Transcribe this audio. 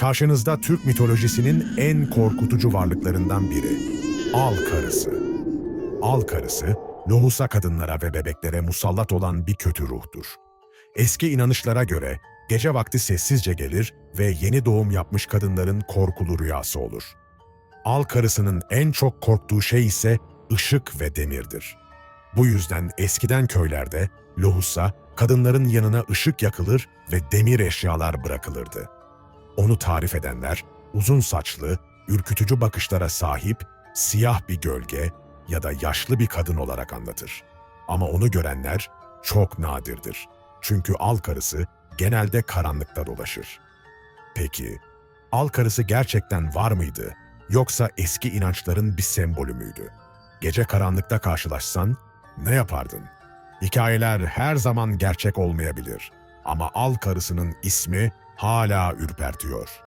Karşınızda Türk mitolojisinin en korkutucu varlıklarından biri. Al karısı. Al karısı, lohusa kadınlara ve bebeklere musallat olan bir kötü ruhtur. Eski inanışlara göre gece vakti sessizce gelir ve yeni doğum yapmış kadınların korkulu rüyası olur. Al karısının en çok korktuğu şey ise ışık ve demirdir. Bu yüzden eskiden köylerde lohusa kadınların yanına ışık yakılır ve demir eşyalar bırakılırdı. Onu tarif edenler uzun saçlı, ürkütücü bakışlara sahip, siyah bir gölge ya da yaşlı bir kadın olarak anlatır. Ama onu görenler çok nadirdir. Çünkü al karısı genelde karanlıkta dolaşır. Peki, al karısı gerçekten var mıydı yoksa eski inançların bir sembolü müydü? Gece karanlıkta karşılaşsan ne yapardın? Hikayeler her zaman gerçek olmayabilir ama al karısının ismi hala ürpertiyor.